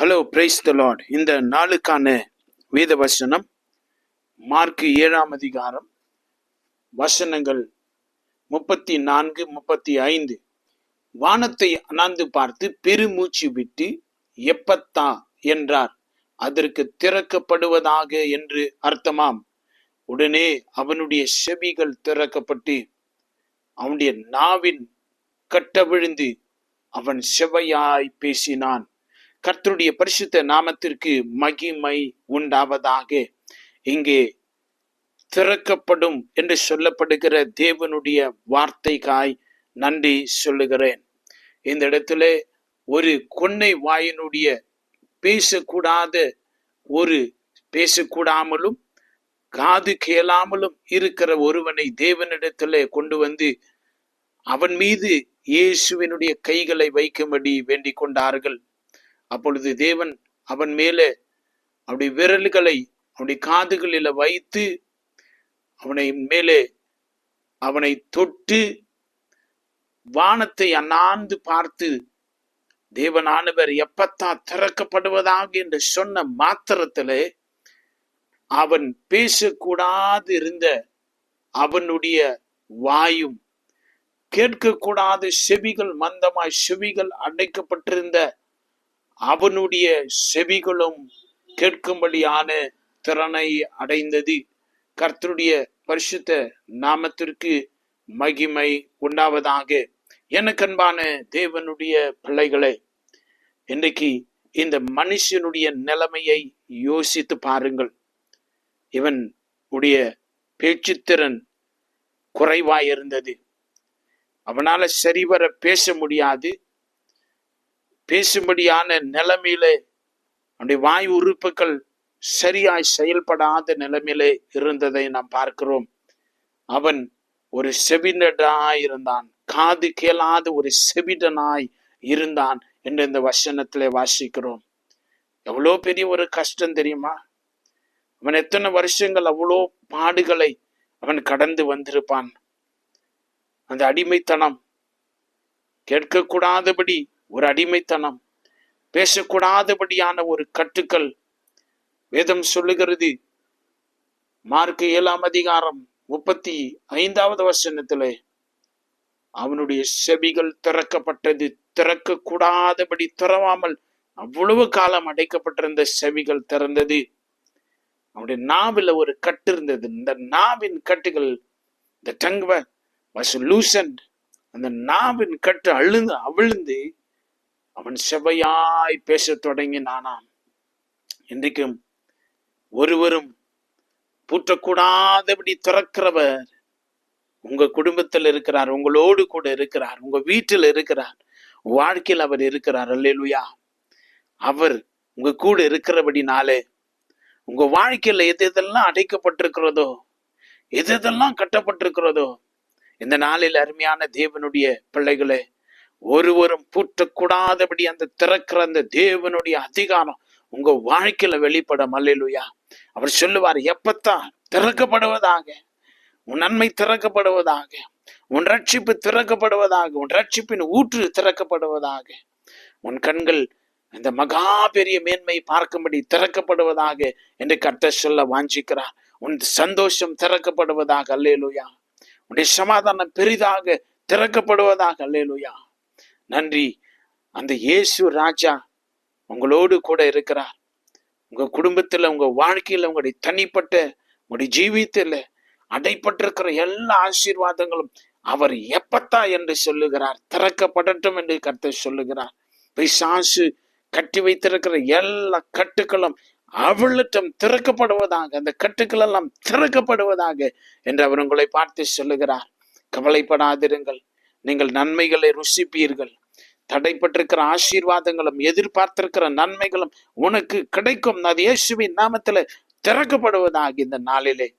Hello praise the Lord இந்த நாளுக்கான வேத வசனம் மார்க் ஏழாம் அதிகாரம் வசனங்கள் முப்பத்தி நான்கு முப்பத்தி ஐந்து வானத்தை அண்ணாந்து பார்த்து பெருமூச்சு விட்டு எப்பத்தா? என்றார். அதற்கு திறக்கப்படுவதாக என்று அர்த்தமாம். உடனே அவனுடைய செவிகள் திறக்கப்பட்டு அவனுடைய நாவின் கட்ட விழுந்து அவன் செவையாய் பேசினான். கர்த்தருடைய பரிசுத்த நாமத்திற்கு மகிமை உண்டாவதாக. இங்கே திறக்கப்படும் என்று சொல்லப்படுகிற தேவனுடைய வார்த்தைக்காய் நன்றி சொல்லுகிறேன். இந்த இடத்துல ஒரு கொன்னை வாயினுடைய பேசக்கூடாத ஒரு பேசக்கூடாமலும் காது கேளாமலும் இருக்கிற ஒருவனை தேவனிடத்திலே கொண்டு வந்து அவன் மீது இயேசுவினுடைய கைகளை வைக்கும்படி வேண்டிக் கொண்டார்கள். அப்பொழுது தேவன் அவன் மேலே அவனுடைய விரல்களை அவனுடைய காதுகளில் வைத்து அவனை மேலே அவனை தொட்டு வானத்தை அண்ணாந்து பார்த்து தேவனானவர் எப்பத்தான் திறக்கப்படுவதாக? என்று சொன்ன மாத்திரத்திலே அவன் பேசக்கூடாது இருந்த அவனுடைய வாயும் கேட்கக்கூடாத செவிகள் மந்தமாய் செவிகள் அடைக்கப்பட்டிருந்த அவனுடைய செவிகளும் கேட்கும்படியான திறனை அடைந்தது. கர்த்தருடைய பரிசுத்த நாமத்திற்கு மகிமை உண்டாவதாக. எனக்கன்பான தேவனுடைய பிள்ளைகளே இன்றைக்கு இந்த மனுஷனுடைய நிலைமையை யோசித்து பாருங்கள். இவன் உடைய பேச்சுத்திறன் குறைவாயிருந்தது. அவனால சரிவர பேச முடியாது. பேசும்படியான நிலைமையிலே அவனுடைய வாய் உறுப்புகள் சரியாய் செயல்படாத நிலைமையிலே இருந்ததை நாம் பார்க்கிறோம். அவன் ஒரு செவிடனாய் இருந்தான். காது கேளாத ஒரு செவிடனாய் இருந்தான் என்று இந்த வசனத்திலே வாசிக்கிறோம். எவ்வளோ பெரிய ஒரு கஷ்டம் தெரியுமா? அவன் எத்தனை வருஷங்கள் அவ்வளோ பாடுகளை அவன் கடந்து வந்திருப்பான். அந்த அடிமைத்தனம் கேட்கக்கூடாதபடி ஒரு அடிமைத்தனம். பேசக்கூடாதபடியான ஒரு கட்டுக்கள். வேதம் சொல்லுகிறது மார்க் ஏழாம் அதிகாரம் முப்பத்தி ஐந்தாவது வசனத்திலே அவனுடைய செவிகள் திறக்கப்பட்டது திறக்க கூடாதபடி திறவாமல் அவ்வளவு காலம் அடைக்கப்பட்டிருந்த செவிகள் திறந்தது. அவனுடைய நாவில் ஒரு கட்டு இருந்தது. இந்த நாவின் கட்டுகள் இந்த டங் வாஸ் லூசன்ட் அந்த நாவின் கட்டு அழுந்து அவிழ்ந்து அவன் செவையாய் பேசத் தொடங்கினானாம். இன்றைக்கும் ஒருவரும் பூட்டக்கூடாதபடி திறக்கிறவர். உங்க குடும்பத்தில் இருக்கிறார் உங்களோடு கூட இருக்கிறார் உங்க வீட்டில் இருக்கிறார் வாழ்க்கையில் அவர் இருக்கிறார். அல்லேலுயா. அவர் உங்க கூட இருக்கிறபடினாலே உங்க வாழ்க்கையில எது எதெல்லாம் அடைக்கப்பட்டிருக்கிறதோ எது எதெல்லாம் கட்டப்பட்டிருக்கிறதோ இந்த நாளில் அருமையான தேவனுடைய பிள்ளைகளே ஒருவரும் பூட்டக்கூடாதபடி அந்த திறக்கிற அந்த தேவனுடைய அதிகாரம் உங்க வாழ்க்கையில வெளிப்பட மல்லையிலுயா அவர் சொல்லுவார் எப்பத்தான் திறக்கப்படுவதாக உன் நன்மை திறக்கப்படுவதாக உன் ரட்சிப்பு திறக்கப்படுவதாக உன் ரட்சிப்பின் ஊற்று திறக்கப்படுவதாக உன் கண்கள் இந்த மகா பெரிய மேன்மை பார்க்கும்படி திறக்கப்படுவதாக என்று கட்ட சொல்ல வாஞ்சிக்கிறார். உன் சந்தோஷம் திறக்கப்படுவதாக அல்லேலுயா. உன்னுடைய சமாதானம் பெரிதாக திறக்கப்படுவதாக அல்லேலுயா. நன்றி. அந்த இயேசு ராஜா உங்களோடு கூட இருக்கிறார். உங்க குடும்பத்துல உங்க வாழ்க்கையில உங்களுடைய தனிப்பட்ட உங்களுடைய ஜீவியத்துல அடைப்பட்டிருக்கிற எல்லா ஆசீர்வாதங்களும் அவர் எப்பத்தா என்று சொல்லுகிறார்? திறக்கப்படட்டும் என்று கருத்தை சொல்லுகிறார். பிசாசு கட்டி வைத்திருக்கிற எல்லா கட்டுக்களும் அவளிடம் திறக்கப்படுவதாக அந்த கட்டுக்கள் எல்லாம் திறக்கப்படுவதாக என்று அவர் உங்களை பார்த்து சொல்லுகிறார். கவலைப்படாதிருங்கள். நீங்கள் நன்மைகளை ருசிப்பீர்கள். தடைப்பட்டிருக்கிற ஆசீர்வாதங்களும் எதிர்பார்த்திருக்கிற நன்மைகளும் உனக்கு கிடைக்கும். அது இயேசுவின் நாமத்துல திறக்கப்படுவதாக இந்த நாளிலே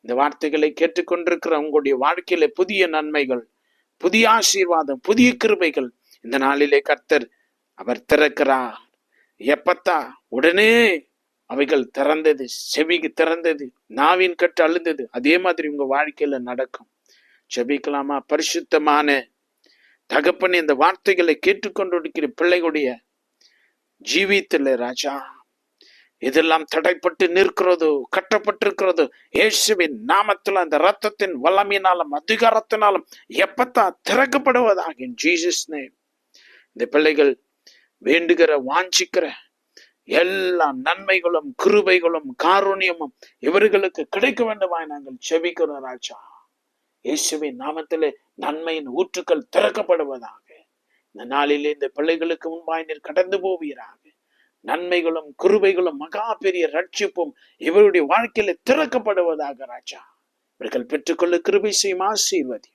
இந்த வார்த்தைகளை கேட்டுக்கொண்டிருக்கிற உங்களுடைய வாழ்க்கையில புதிய நன்மைகள் புதிய ஆசீர்வாதம் புதிய கிருபைகள் இந்த நாளிலே கர்த்தர் அவர் திறக்கிறார். எப்பத்தா? உடனே அவைகள் திறந்தது செவிக்கு திறந்தது நாவின் கட்டு அழுந்தது. அதே மாதிரி உங்க வாழ்க்கையில நடக்கும். செபிக்கலாமா பரிசுத்தமான தகப்பன் இந்த வார்த்தைகளை கேட்டுக்கொண்டிருக்கிற பிள்ளைகளுடைய ஜீவித்துல ராஜா இதெல்லாம் தடைப்பட்டு நிற்கிறதோ கட்டப்பட்டிருக்கிறதோ இயேசுவின் நாமத்தில் அந்த ரத்தத்தின் வல்லமையினாலும் அதிகாரத்தினாலும் எப்பத்தான் திறக்கப்படுவதாக ஜீசஸ் நேம் இந்த பிள்ளைகள் வேண்டுகிற வாஞ்சிக்கிற எல்லா நன்மைகளும் கிருபைகளும் காரூணியமும் இவர்களுக்கு கிடைக்க வேண்டுமாய் நாங்கள் செபிக்கிறோம் ராஜா. இயேசுவின் நாமத்திலே நன்மையின் ஊற்றுக்கள் திறக்கப்படுவதாக. இந்த நாளிலே இந்த பிள்ளைகளுக்கு முன்பாய் நீர் கடந்து போவீராக. நன்மைகளும் குருவைகளும் மகா பெரிய ரட்சிப்பும் இவருடைய வாழ்க்கையில திறக்கப்படுவதாக ராஜா. இவர்கள் பெற்றுக்கொள்ள கிருபை செய்யும் ஆசீர்வதி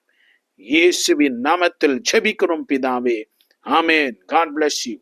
இயேசுவின் நாமத்தில் ஜெபிக்கிறோம் பிதாவே. ஆமேன். God bless you